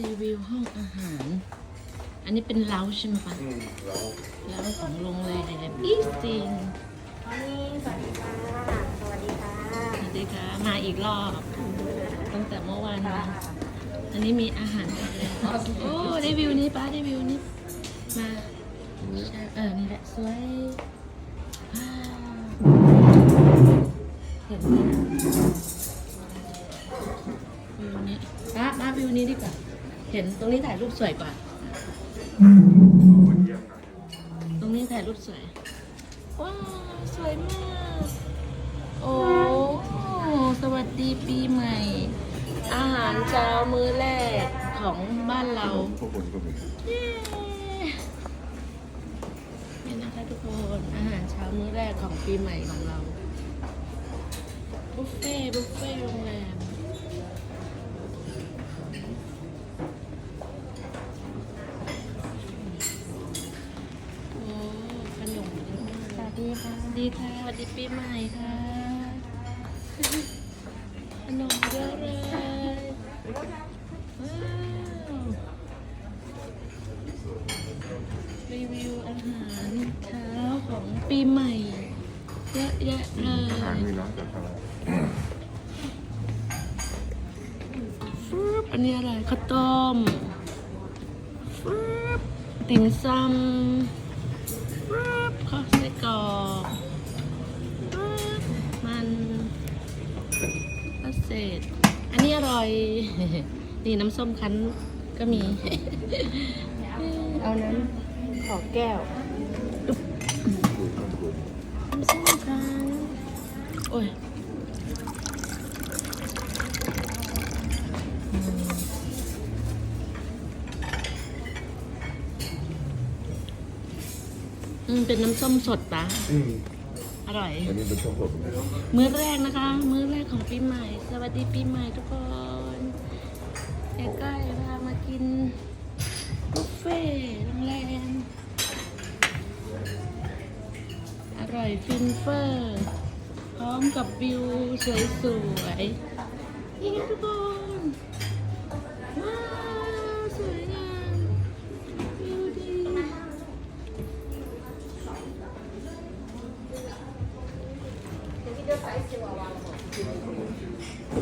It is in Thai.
รีวิวห้องอาหาร อันนี้เป็นเล้าใช่ไหมคะอืมเราเล้าของโรงแรมอีสติงตอนนี้สวัสดีค่ะ สวัสดีค่ะสวัสดีค่ะ มาอีกรอบ ตั้งแต่เมื่อวานมาอันนี้มีอาหารอะไรโอ้ได้วิวนี้ป้าได้วิวนี้ มาใช่เออ นี่แหละสวยว้าวเห็นไหมวิวนี้ป้าป้าวิวนี้ดีกว่า เห็นตรงนี้ถ่ายรูปสวยกว่า ตรงนี้ถ่ายรูปสวย ว้าว สวยมาก โอ้ สวัสดีปีใหม่ อาหารเช้ามื้อแรกของบ้านเราพวกคนก็มีเย้นี่นะคะทุกคนอาหารเช้ามื้อแรกของปีใหม่ของเรา บุฟเฟ่ต์บุฟเฟ่ต์โรงแรม โอ้ขนมเยอะมาก สวัส ดีค่ะสวัสดีปีใหม่ค่ะขนมเยอะเลยว้าวรีวิวอาหารเช้าของปีใหม่ เยอะแยะเลอาหารยมีร้านแต่ทางฟึบอันนี้อะไรข้าวต้มฟึบติ่มซำ เศษ อันนี้อร่อย นี่น้ำส้มคั้นก็มี เอาน้ำขอแก้วนน้ำส้มคั้นโอ้ยอืมเป็นน้ำส้มสดปะอืม อร่อย อันนี้เป็นช่วงผมนะมื้อแรกนะคะ มื้อแรกของปีใหม่ สวัสดีปีใหม่ทุกคนเอกก้อยพามากินบุฟเฟ่ต์โรงแรมอร่อยฟินเฟอร์ พร้อมกับวิวสวยๆนี่ทุกคน 要使笑话话了不？